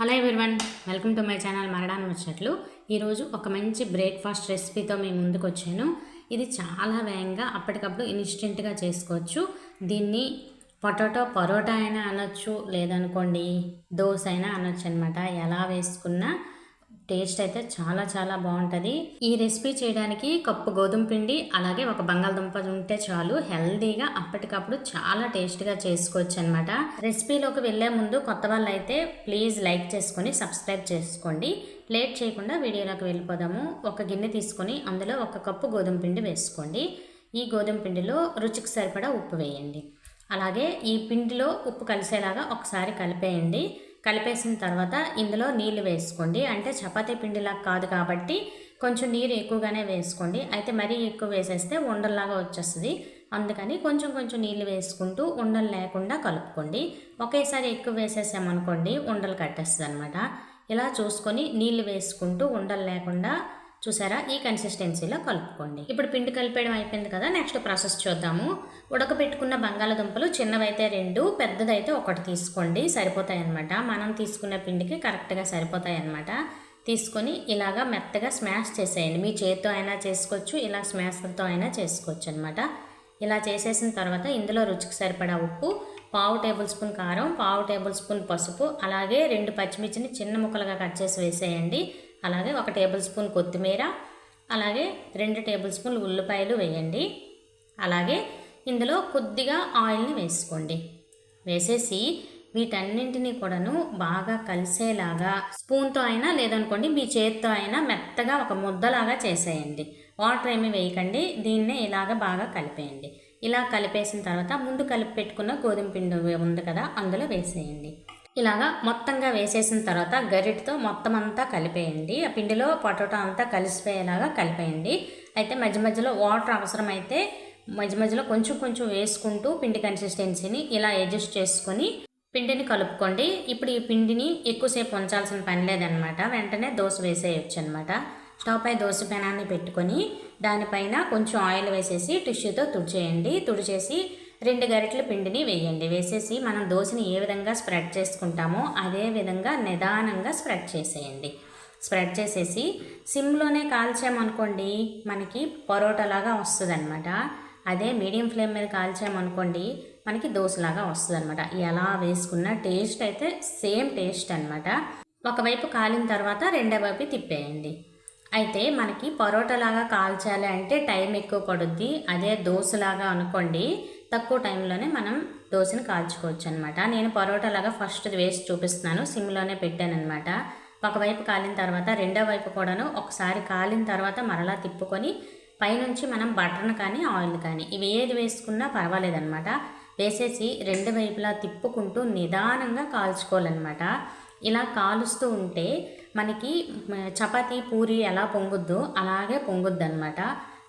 Hello everyone welcome to my channel మరడాన్ వచ్చినట్లు ఈరోజు ఒక మంచి బ్రేక్ఫాస్ట్ రెసిపీతో మీ ముందుకు వచ్చాను. ఇది చాలా వేగంగా అప్పటికప్పుడు ఇన్స్టెంట్గా చేసుకోవచ్చు. దీన్ని పొటాటో పరోటా అయినా అనొచ్చు లేదనుకోండి దోశ అయినా అనొచ్చు అనమాట ఎలా వేసుకున్నా టేస్ట్ అయితే చాలా చాలా బాగుంటుంది. ఈ రెసిపీ చేయడానికి కప్పు గోధుమ పిండి అలాగే ఒక బంగాళదుంప ఉంటే చాలు. హెల్దీగా అప్పటికప్పుడు చాలా టేస్ట్గా చేసుకోవచ్చు అనమాట రెసిపీలోకి వెళ్ళే ముందు కొత్త వాళ్ళు అయితే ప్లీజ్ లైక్ చేసుకొని సబ్స్క్రైబ్ చేసుకోండి. లేట్ చేయకుండా వీడియోలోకి వెళ్ళిపోదాము. ఒక గిన్నె తీసుకొని అందులో ఒక కప్పు గోధుమ పిండి వేసుకోండి. ఈ గోధుమ పిండిలో రుచికి సరిపడా ఉప్పు వేయండి. అలాగే ఈ పిండిలో ఉప్పు కలిసేలాగా ఒకసారి కలిపేయండి. కలిపేసిన తర్వాత ఇందులో నీళ్ళు వేసుకోండి. అంటే చపాతీ పిండిలా కాదు కాబట్టి కొంచెం నీరు ఎక్కువగానే వేసుకోండి. అయితే మరీ ఎక్కువ వేసేస్తే ఉండల్లాగా వచ్చేస్తుంది. అందుకని కొంచెం కొంచెం నీళ్ళు వేసుకుంటూ ఉండలు లేకుండా కలుపుకోండి. ఒకేసారి ఎక్కువ వేసేసామనుకోండి ఉండలు కట్టేస్తుంది అనమాట ఇలా చూసుకొని నీళ్ళు వేసుకుంటూ ఉండలు లేకుండా చూసారా? ఈ కన్సిస్టెన్సీలో కలుపుకోండి. ఇప్పుడు పిండి కలిపేయడం అయిపోయింది కదా నెక్స్ట్ ప్రాసెస్ చూద్దాము. ఉడకబెట్టుకున్న బంగాళదుంపలు చిన్నవైతే రెండు పెద్దదైతే ఒకటి తీసుకోండి సరిపోతాయి అనమాట మనం తీసుకున్న పిండికి కరెక్ట్గా సరిపోతాయి అనమాట తీసుకొని ఇలాగా మెత్తగా స్మాష్ చేసేయండి. మీ చేతితో అయినా చేసుకోవచ్చు ఇలా స్మాష్తో అయినా చేసుకోవచ్చు అనమాట ఇలా చేసేసిన తర్వాత ఇందులో రుచికి సరిపడా ఉప్పు పావు టేబుల్ స్పూన్ కారం పావు టేబుల్ స్పూన్ పసుపు అలాగే రెండు పచ్చిమిర్చిని చిన్న ముక్కలుగా కట్ చేసి వేసేయండి. అలాగే ఒక టేబుల్ స్పూన్ కొత్తిమీర అలాగే రెండు టేబుల్ స్పూన్లు ఉల్లిపాయలు వేయండి. అలాగే ఇందులో కొద్దిగా ఆయిల్ని వేసుకోండి. వేసేసి వీటన్నింటినీ కూడాను బాగా కలిసేలాగా స్పూన్తో అయినా లేదనుకోండి మీ చేతితో అయినా మెత్తగా ఒక ముద్దలాగా చేసేయండి. వాటర్ ఏమి వేయకండి దీన్నే ఇలాగ బాగా కలిపేయండి. ఇలా కలిపేసిన తర్వాత ముందు కలిపి పెట్టుకున్న గోధుమ పిండి ఉంది కదా అందులో వేసేయండి. ఇలాగా మొత్తంగా వేసేసిన తర్వాత గరిటతో మొత్తం అంతా కలిపేయండి. ఆ పిండిలో పొటాటో అంతా కలిసిపోయేలాగా కలిపేయండి. అయితే మధ్య మధ్యలో వాటర్ అవసరమైతే మధ్య మధ్యలో కొంచెం కొంచెం వేసుకుంటూ పిండి కన్సిస్టెన్సీని ఇలా అడ్జస్ట్ చేసుకొని పిండిని కలుపుకోండి. ఇప్పుడు ఈ పిండిని ఎక్కువసేపు ఉంచాల్సిన పని లేదనమాట. వెంటనే దోశ వేసేయచ్చు అనమాట. స్టవ్ పై దోశ పెనాన్ని పెట్టుకొని దానిపైన కొంచెం ఆయిల్ వేసేసి టిష్యూతో తుడిచేయండి. తుడిచేసి రెండు గరిటెల పిండిని వేయండి. వేసేసి మనం దోశని ఏ విధంగా స్ప్రెడ్ చేసుకుంటామో అదే విధంగా నిదానంగా స్ప్రెడ్ చేసేయండి. స్ప్రెడ్ చేసేసి సిమ్లోనే కాల్చామనుకోండి మనకి పరోటాలాగా వస్తుంది అనమాట అదే మీడియం ఫ్లేమ్ మీద కాల్చామనుకోండి మనకి దోశలాగా వస్తుంది అనమాట ఎలా వేసుకున్న టేస్ట్ అయితే సేమ్ టేస్ట్ అనమాట ఒకవైపు కాలిన తర్వాత రెండో వైపు తిప్పేయండి. అయితే మనకి పరోటాలాగా కాల్చాలి అంటే టైం ఎక్కువ పడుద్ది. అదే దోశలాగా అనుకోండి తక్కువ టైంలోనే మనం దోశని కాల్చుకోవచ్చు అనమాట నేను పరోటాలాగా ఫస్ట్ వేసి చూపిస్తున్నాను. సిమ్లోనే పెట్టాను అనమాట ఒకవైపు కాలిన తర్వాత రెండో వైపు కూడాను ఒకసారి కాలిన తర్వాత మరలా తిప్పుకొని పైనుంచి మనం బటర్ని కానీ ఆయిల్ కానీ ఇవి ఏది వేసుకున్నా పర్వాలేదనమాట వేసేసి రెండు వైపులా తిప్పుకుంటూ నిదానంగా కాల్చుకోవాలన్నమాట. ఇలా కాలుస్తూ ఉంటే మనకి చపాతి పూరి ఎలా పొంగుద్దో అలాగే పొంగుద్ది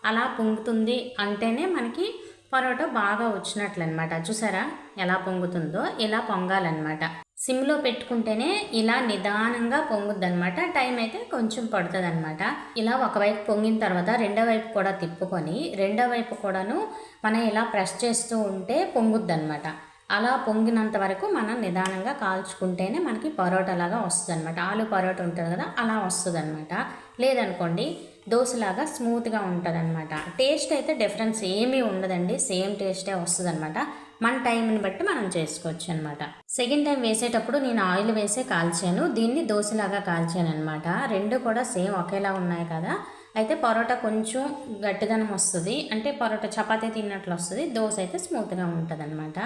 అలా పొంగుతుంది అంటేనే మనకి పరోటా బాగా వచ్చినట్లు అనమాట చూసారా? ఎలా పొంగుతుందో ఇలా పొంగాలన్నమాట సిమ్లో పెట్టుకుంటేనే ఇలా నిదానంగా పొంగుద్ది అనమాట టైం అయితే కొంచెం పడుతుంది అనమాట ఇలా ఒకవైపు పొంగిన తర్వాత రెండో వైపు కూడా తిప్పుకొని రెండో వైపు కూడాను మనం ఇలా ప్రెస్ చేస్తూ ఉంటే పొంగుద్ది అనమాట అలా పొంగినంత వరకు మనం నిదానంగా కాల్చుకుంటేనే మనకి పరోటా లాగా వస్తుంది అనమాట ఆలు పరోటా ఉంటుంది కదా అలా వస్తుంది అనమాట లేదనుకోండి దోశలాగా స్మూత్గా ఉంటుంది అనమాట టేస్ట్ అయితే డిఫరెన్స్ ఏమీ ఉండదండి. సేమ్ టేస్టే వస్తుంది అనమాట మన టైంని బట్టి మనం చేసుకోవచ్చు అనమాట సెకండ్ టైం వేసేటప్పుడు నేను ఆయిల్ వేసే కాల్చాను. దీన్ని దోశలాగా కాల్చాను అనమాట రెండు కూడా సేమ్ ఒకేలా ఉన్నాయి కదా. అయితే పరోటా కొంచెం గట్టిదనం వస్తుంది. అంటే పరోటా చపాతీ తిన్నట్లు వస్తుంది. దోశ అయితే స్మూత్గా ఉంటుంది అనమాట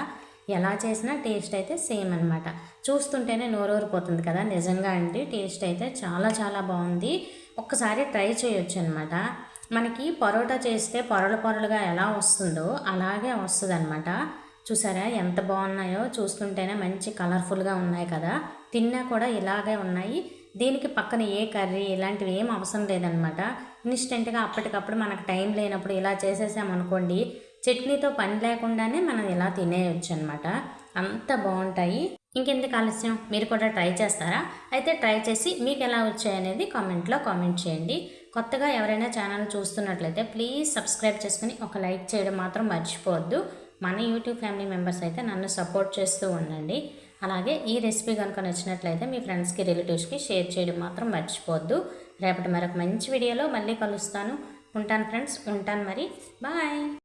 ఎలా చేసినా టేస్ట్ అయితే సేమ్ అనమాట చూస్తుంటేనే నోరూరిపోతుంది కదా. నిజంగా అండి టేస్ట్ అయితే చాలా చాలా బాగుంది. ఒక్కసారి ట్రై చేయొచ్చు అనమాట మనకి పరోటా చేస్తే పొరలు పొరలుగా ఎలా వస్తుందో అలాగే వస్తుంది అనమాట చూసారా? ఎంత బాగున్నాయో చూస్తుంటేనే మంచి కలర్ఫుల్గా ఉన్నాయి కదా. తిన్నా కూడా ఇలాగే ఉన్నాయి. దీనికి పక్కన ఏ కర్రీ ఇలాంటివి ఏం అవసరం లేదనమాట ఇన్స్టెంట్గా అప్పటికప్పుడు మనకు టైం లేనప్పుడు ఇలా చేసేసామనుకోండి చట్నీతో పని లేకుండానే మనం ఇలా తినేయచ్చు అనమాట అంత బాగుంటాయి. ఇంకెందుకు ఆలస్యం? మీరు కూడా ట్రై చేస్తారా? అయితే ట్రై చేసి మీకు ఎలా వచ్చాయనేది కామెంట్లో కామెంట్ చేయండి. కొత్తగా ఎవరైనా ఛానల్ చూస్తున్నట్లయితే ప్లీజ్ సబ్స్క్రైబ్ చేసుకుని ఒక లైక్ చేయడం మాత్రం మర్చిపోవద్దు. మన యూట్యూబ్ ఫ్యామిలీ మెంబర్స్ అయితే నన్ను సపోర్ట్ చేస్తూ ఉండండి. అలాగే ఈ రెసిపీ కనుక నచ్చినట్లయితే మీ ఫ్రెండ్స్కి రిలేటివ్స్కి షేర్ చేయడం మాత్రం మర్చిపోవద్దు. రేపటి మరొక మంచి వీడియోలో మళ్ళీ కలుస్తాను. ఉంటాను ఫ్రెండ్స్ ఉంటాను మరి. బాయ్!